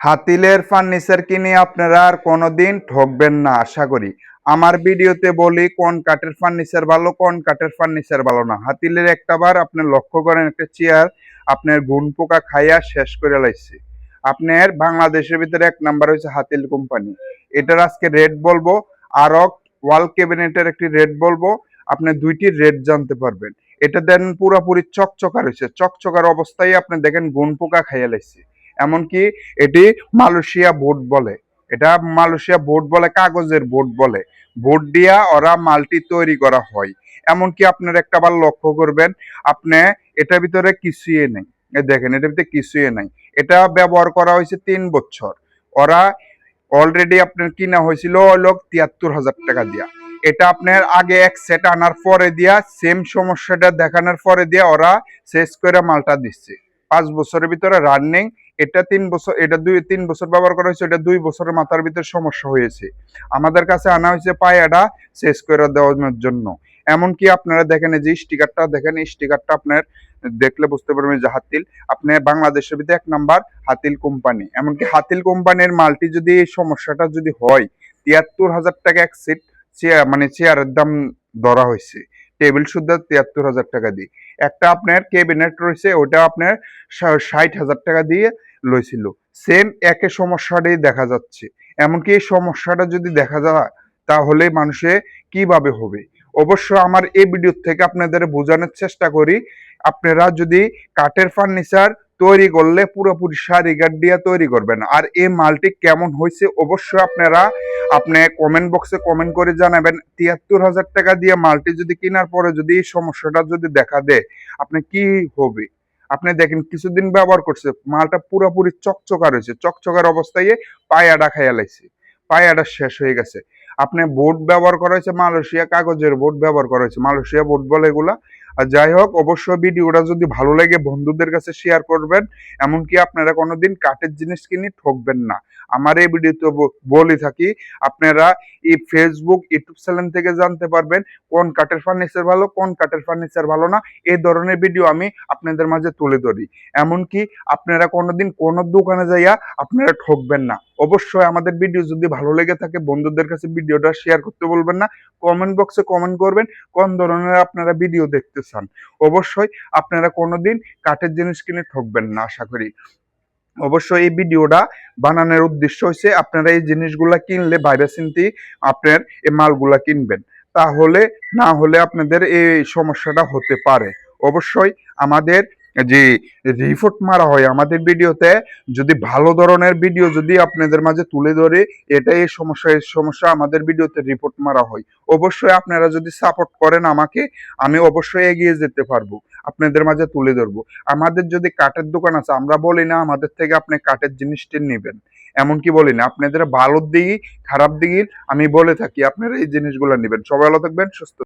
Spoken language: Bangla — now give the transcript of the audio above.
হাতিলের ফার্নিচার কিনে আপনারা আর কোনোদিন ঠকবেন না, আশা করি। আমার ভিডিওতে বলি কোন কাঠের ফার্নিচার ভালো, কোন কাঠের ফার্নিচার ভালো না। হাতিলের একটা বার আপনি লক্ষ্য করেন, একটা চেয়ার আপনার গুণ পোকা খাইয়া শেষ করে লাইছে। আপনার বাংলাদেশের ভিতরে এক নাম্বার হচ্ছে হাতিল কোম্পানি। এটার আজকে রেট বলব আরও ওয়াল ক্যাবিনেটের একটি রেট বলব, আপনি দুইটি রেট জানতে পারবেন। এটা দেন পুরোপুরি চকচকা রয়েছে চকচকার অবস্থায় আপনি দেখেন গুণ পোকা খাইয়া লাইছে। এমনকি এটি মালয়েশিয়া বোর্ড বলে। এটা মালয়েশিয়া বোর্ড বলে, কাগজের বোর্ড বলে। বোর্ড দিয়া ওরা মালটি তৈরি করা হয়। এমনকি আপনার একটা বার লক্ষ্য করবেন, আপনি এটার ভিতরে কিছুই নেই। দেখেন, এটার ভিতরে কিছুই নাই। এটা ব্যবহার করা হয়েছে তিন বছর। ওরা অলরেডি আপনার কিনা হয়েছিল হলো তিয়াত্তর হাজার টাকা দিয়া। এটা আপনার আগে এক সেট আনার পরে দিয়া সেম সমস্যাটা দেখানোর পরে দিয়া ওরা শেষ করে মালটা দিচ্ছে। পাঁচ বছরের ভিতরে রানিং এটা তিন বছর, এটা দুই, তিন বছর ব্যবহার করা হয়েছে, এটা দুই বছরের মাথার ভিতরে সমস্যা হয়েছে। আমাদের কাছে আনা হয়েছে পায়াটা শেষ করে দেওয়ার জন্য। এমনকি আপনারা দেখেন যে স্টিকারটা দেখেন এই স্টিকারটা আপনার, দেখলে বুঝতে পারবেন যে হাতিল, আপনি বাংলাদেশের ভিতরে এক নাম্বার হাতিল কোম্পানি এমনকি হাতিল কোম্পানির মালটি যদি এই সমস্যাটা যদি হয়, তিয়াত্তর হাজার টাকা এক সিট চেয়ার মানে চেয়ারের দাম ধরা হয়েছে। টেবিল সুদ্ধা তিয়াত্তর হাজার টাকা দিয়ে। একটা আপনার ক্যাবিনেট রয়েছে, ওটা আপনার ষাট হাজার টাকা দিয়ে লইছিল। সেম একে সমস্যাটাই দেখা যাচ্ছে। এমনকি এই সমস্যাটা যদি দেখা যায়, তাহলে মানুষে কীভাবে হবে? অবশ্য আমার এই ভিডিও থেকে আপনাদের বোঝানোর চেষ্টা করি, আপনারা যদি কাঠের ফার্নিচার তৈরি করলে পুরোপুরি সারি গার্ড দিয়ে তৈরি করবেন। আর এই মালটি কেমন হয়েছে অবশ্যই আপনারা আপনি কমেন্ট বক্সে কমেন্ট করে জানাবেন। তিয়াত্তর হাজার টাকা দিয়ে মালটি যদি কেনার পরে যদি এই সমস্যাটা যদি দেখা দেয়, আপনি কি হবে? আপনি দেখেন কিছুদিন ব্যবহার করছে, মালটা পুরোপুরি চকচকা রয়েছে। চকচকার অবস্থায় পায়াটা খাইয়া লাইছে। পায়াটা শেষ হয়ে গেছে। আপনি বোর্ড ব্যবহার করা হয়েছে মালয়েশিয়া কাগজের বোর্ড ব্যবহার করা হয়েছে। মালয়েশিয়া বোর্ড বলে এগুলা। আর যাই হোক, অবশ্যই ভিডিওটা যদি ভালো লাগে, বন্ধুদের কাছে শেয়ার করবেন। এমনকি আপনারা কোনোদিন কাঠের জিনিস কিনে ঠকবেন না। আমার এই ভিডিওতে বলে থাকি, আপনারা এই ফেসবুক ইউটিউব চ্যানেল থেকে জানতে পারবেন কোন কাঠের ফার্নিচার ভালো, কোন কাঠের ফার্নিচার ভালো না। এই ধরনের ভিডিও আমি আপনাদের মাঝে তুলে ধরি। এমনকি আপনারা কোনোদিন কোনো দোকানে যাইয়া আপনারা ঠকবেন না। অবশ্যই আমাদের ভিডিও যদি ভালো লেগে থাকে, বন্ধুদের কাছে ভিডিওটা শেয়ার করতে বলবেন না। কমেন্ট বক্সে কমেন্ট করবেন, কোন ধরনের আপনারা ভিডিও দেখতে চান। অবশ্যই আপনারা কোনোদিন কাঠের জিনিস কিনে ঠকবেন না, আশা করি। অবশ্যই এই ভিডিওটা বানানোর উদ্দেশ্য হচ্ছে আপনারা এই জিনিসগুলা কিনলে বাইরে চিন্তি আপনার এই মালগুলা কিনবেন। তাহলে না হলে আপনাদের এই সমস্যাটা হতে পারে। অবশ্যই আমাদের যে রিপোর্ট মারা হয় আমাদের ভিডিওতে, যদি ভালো ধরনের ভিডিও যদি আপনাদের মাঝে তুলে ধরে, এটাই এই সমস্যা এই সমস্যা আমাদের ভিডিওতে রিপোর্ট মারা হয়। অবশ্যই আপনারা যদি সাপোর্ট করেন আমাকে, আমি অবশ্যই এগিয়ে যেতে পারব, আপনাদের মাঝে তুলে ধরবো। আমাদের যদি কাঠের দোকান আছে, আমরা বলি না, আমাদের থেকে আপনি কাঠের জিনিসটি নেবেন। এমনকি বলি না, আপনাদের ভালোর দিকে, খারাপ দিকে, আমি বলে থাকি, আপনারা এই জিনিসগুলো নেবেন। সবাই ভালো থাকবেন, সুস্থ